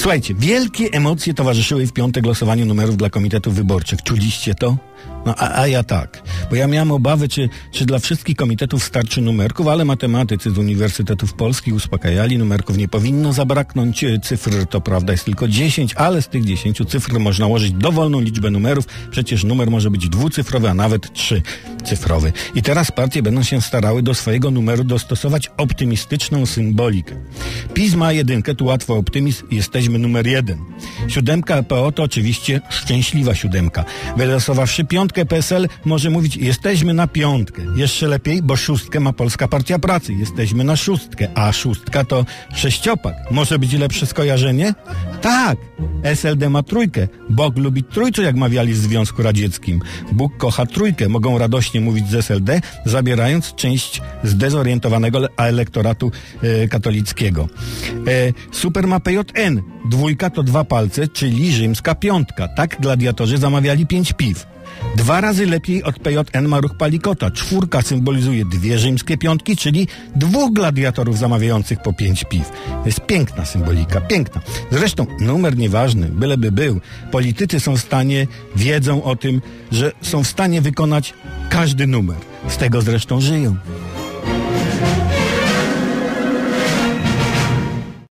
Słuchajcie, wielkie emocje towarzyszyły w piątek losowaniu numerów dla komitetów wyborczych. Czuliście to? No a, a ja tak, bo ja miałem obawy, czy, czy dla wszystkich komitetów starczy numerków, ale matematycy z Uniwersytetów Polskich uspokajali, numerków nie powinno zabraknąć, e, cyfr to prawda jest tylko 10, ale z tych 10 cyfr można ułożyć dowolną liczbę numerów, przecież numer może być dwucyfrowy, a nawet trzycyfrowy. I teraz partie będą się starały do swojego numeru dostosować optymistyczną symbolikę. PiS ma jedynkę, tu łatwo optymizm, jesteśmy numer jeden. Siódemka PO to oczywiście szczęśliwa siódemka. Wylosowawszy piątkę PSL może mówić jesteśmy na piątkę. Jeszcze lepiej, bo szóstkę ma Polska Partia Pracy. Jesteśmy na szóstkę, a szóstka to sześciopak. Może być lepsze skojarzenie? Tak. SLD ma trójkę. Bóg lubi trójczo, jak mawiali w Związku Radzieckim. Bóg kocha trójkę. Mogą radośnie mówić z SLD, zabierając część zdezorientowanego elektoratu e, katolickiego. E, super ma PJN. Dwójka to dwa palce, czyli rzymska piątka. Tak gladiatorzy zamawiali pięć piw. Dwa razy lepiej od PJN ma ruch Palikota. Czwórka symbolizuje dwie rzymskie piątki, czyli dwóch gladiatorów zamawiających po pięć piw. To jest piękna symbolika, piękna. Zresztą numer nieważny, byleby był. Politycy są w stanie, wiedzą o tym, że są w stanie wykonać każdy numer. Z tego zresztą żyją.